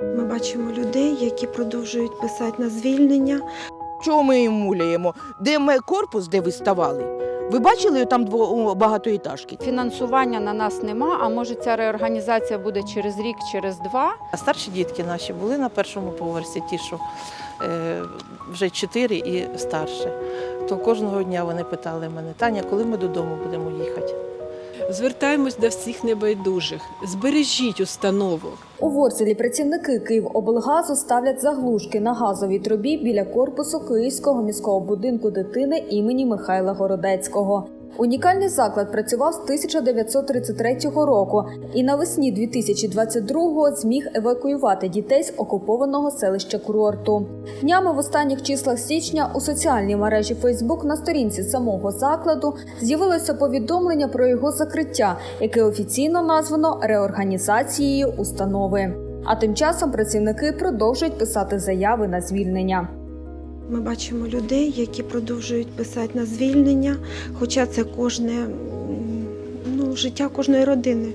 Ми бачимо людей, які продовжують писати на звільнення. Чого ми їм муляємо? Де ми корпус, де ви ставали? Ви бачили там багатоетажки? Фінансування на нас нема, а може ця реорганізація буде через рік, через два. А старші дітки наші були на першому поверсі, ті, що е, вже чотири і старше. То кожного дня вони питали мене, Таня, коли ми додому будемо їхати? Звертаємось до всіх небайдужих. Збережіть установу. У Ворзелі працівники Київоблгазу ставлять заглушки на газовій трубі біля корпусу Київського міського будинку дитини імені Михайла Городецького. Унікальний заклад працював з 1933 року і навесні 2022-го зміг евакуювати дітей з окупованого селища курорту. Днями в останніх числах січня у соціальній мережі Фейсбук на сторінці самого закладу з'явилося повідомлення про його закриття, яке офіційно названо реорганізацією установи. А тим часом працівники продовжують писати заяви на звільнення. Ми бачимо людей, які продовжують писати на звільнення, хоча це кожне ну, життя кожної родини.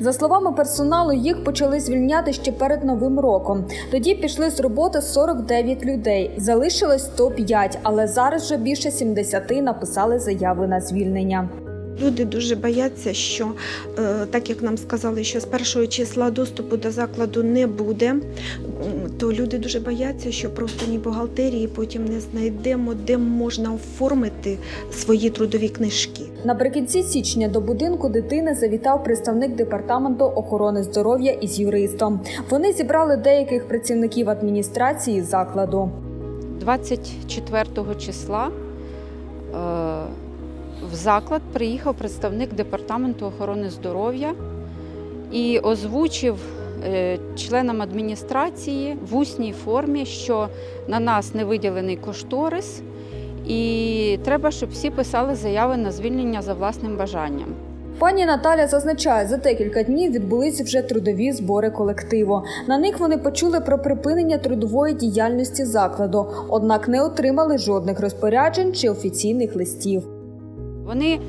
За словами персоналу, їх почали звільняти ще перед новим роком. Тоді пішли з роботи 49 людей, залишилось 105, але зараз вже більше 70 написали заяви на звільнення. Люди дуже бояться, що е, так як нам сказали, що з першого числа доступу до закладу не буде, то люди дуже бояться, що просто ні бухгалтерії потім не знайдемо, де можна оформити свої трудові книжки. Наприкінці січня до будинку дитини завітав представник департаменту охорони здоров'я із юристом. Вони зібрали деяких працівників адміністрації закладу. 24 числа е, заклад приїхав представник департаменту охорони здоров'я і озвучив е, членам адміністрації в усній формі, що на нас не виділений кошторис, і треба, щоб всі писали заяви на звільнення за власним бажанням. Пані Наталя зазначає, за декілька днів відбулись вже трудові збори колективу. На них вони почули про припинення трудової діяльності закладу, однак не отримали жодних розпоряджень чи офіційних листів. Вони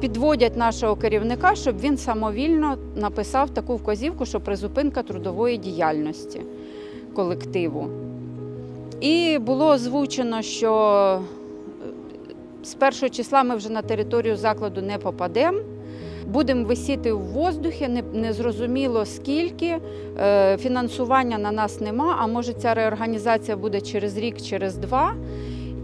підводять нашого керівника, щоб він самовільно написав таку вказівку, що призупинка трудової діяльності колективу. І було озвучено, що е, з першого числа ми вже на територію закладу не попадемо. Будемо висіти в воздухі, не, незрозуміло скільки, е, фінансування на нас нема, а може ця реорганізація буде через рік, через два.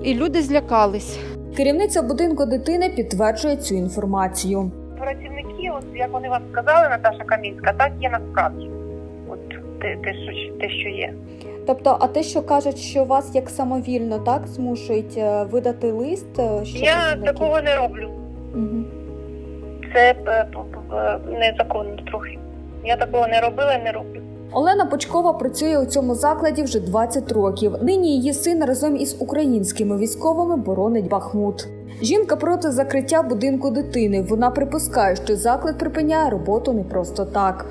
І люди злякались. Керівниця будинку дитини підтверджує цю інформацію. працівники, от як вони вам сказали, Наташа Камінська, так є насправді. От те, те, що, те, що є. Тобто, а те, що кажуть, що вас як самовільно так змушують е, видати лист, е, що Я такого не роблю. Угу. Це е, незаконно трохи. Я такого не робила і не роблю. Олена Почкова працює у цьому закладі вже 20 років. Нині її син разом із українськими військовими боронить Бахмут. Жінка проти закриття будинку дитини. Вона припускає, що заклад припиняє роботу не просто так.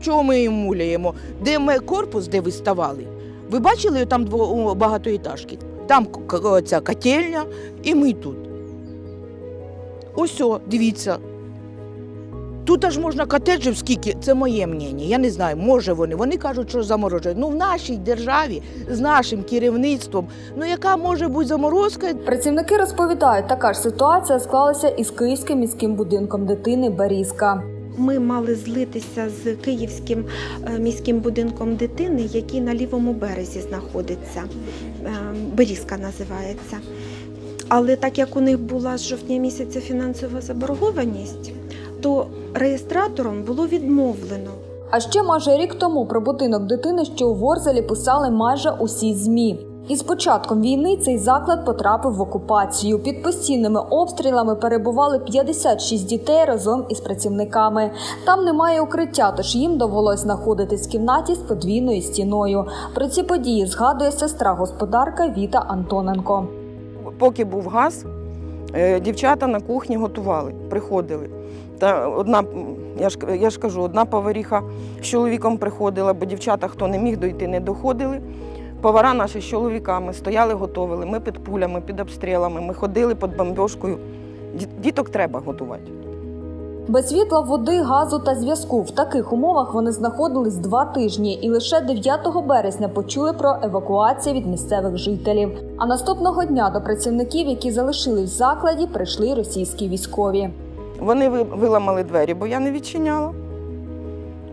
Чого ми їм муляємо? Де ми корпус, де ви ставали? Ви бачили там дво, о, багатоетажки? Там ця котельня і ми тут. Ось, дивіться. Тут аж можна котеджів скільки, це моє мнення. Я не знаю, може вони. Вони кажуть, що заморожують. Ну, в нашій державі з нашим керівництвом, ну яка може бути заморозка? Працівники розповідають, така ж ситуація склалася із київським міським будинком дитини Берізка. Ми мали злитися з київським е, міським будинком дитини, який на лівому березі знаходиться. Е, Берізка називається. Але так як у них була з жовтня місяця фінансова заборгованість, то реєстратором було відмовлено. А ще майже рік тому про будинок дитини, що у Ворзелі писали майже усі змі. І з початком війни цей заклад потрапив в окупацію. Під постійними обстрілами перебували 56 дітей разом із працівниками. Там немає укриття, тож їм довелось знаходитись в кімнаті з подвійною стіною. Про ці події згадує сестра господарка Віта Антоненко. поки був газ, дівчата на кухні готували, приходили. Та одна, я ж, я ж кажу, одна поваріха з чоловіком приходила, бо дівчата, хто не міг дойти, не доходили. Повара наші з чоловіками стояли, готували. Ми під пулями, під обстрілами, ми ходили під бомбьошкою. Діток треба готувати. Без світла, води, газу та зв'язку в таких умовах вони знаходились два тижні, і лише 9 березня почули про евакуацію від місцевих жителів. А наступного дня до працівників, які залишились в закладі, прийшли російські військові. Вони ви- виламали двері, бо я не відчиняла.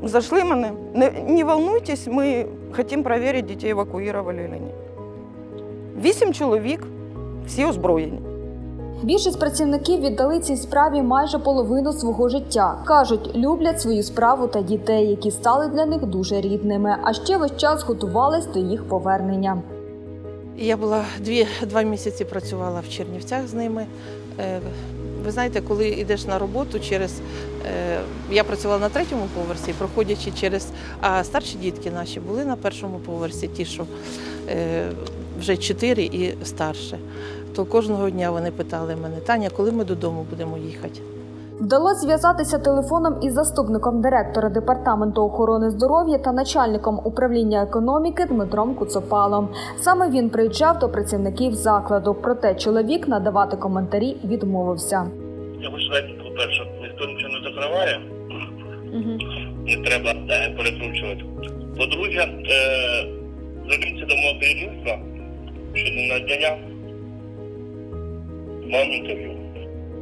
Зайшли мене. Не, не волнуйтесь, ми хочемо перевірити, дітей евакуювали чи ні. Вісім чоловік, всі озброєні. Більшість працівників віддали цій справі майже половину свого життя. кажуть, люблять свою справу та дітей, які стали для них дуже рідними. А ще весь час готувались до їх повернення. Я була дві, два місяці працювала в Чернівцях з ними. Е, Ви знаєте, коли йдеш на роботу через. е, Я працювала на третьому поверсі, проходячи через. А старші дітки наші були на першому поверсі, ті, що е, вже чотири і старше. То кожного дня вони питали мене, Таня, коли ми додому будемо їхати? Вдалося зв'язатися телефоном із заступником директора департаменту охорони здоров'я та начальником управління економіки Дмитром Куцопалом. Саме він приїжджав до працівників закладу. Проте чоловік надавати коментарі відмовився. Я хочу сказати, по-перше, ніхто нічого не закриває, не треба е, перекручувати. По-друге, е, зверніться до мого керівництва щодо надання вам інтерв'ю.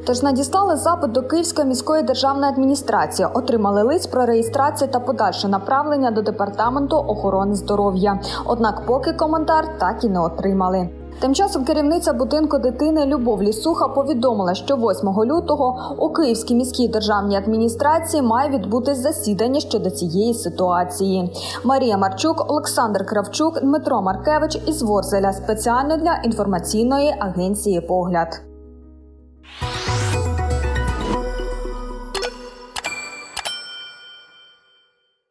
Тож надіслали запит до Київської міської державної адміністрації, отримали лист про реєстрацію та подальше направлення до департаменту охорони здоров'я. Однак, поки коментар так і не отримали. Тим часом керівниця будинку дитини Любов Лісуха повідомила, що 8 лютого у Київській міській державній адміністрації має відбутись засідання щодо цієї ситуації. Марія Марчук, Олександр Кравчук, Дмитро Маркевич із Ворзеля спеціально для інформаційної агенції Погляд.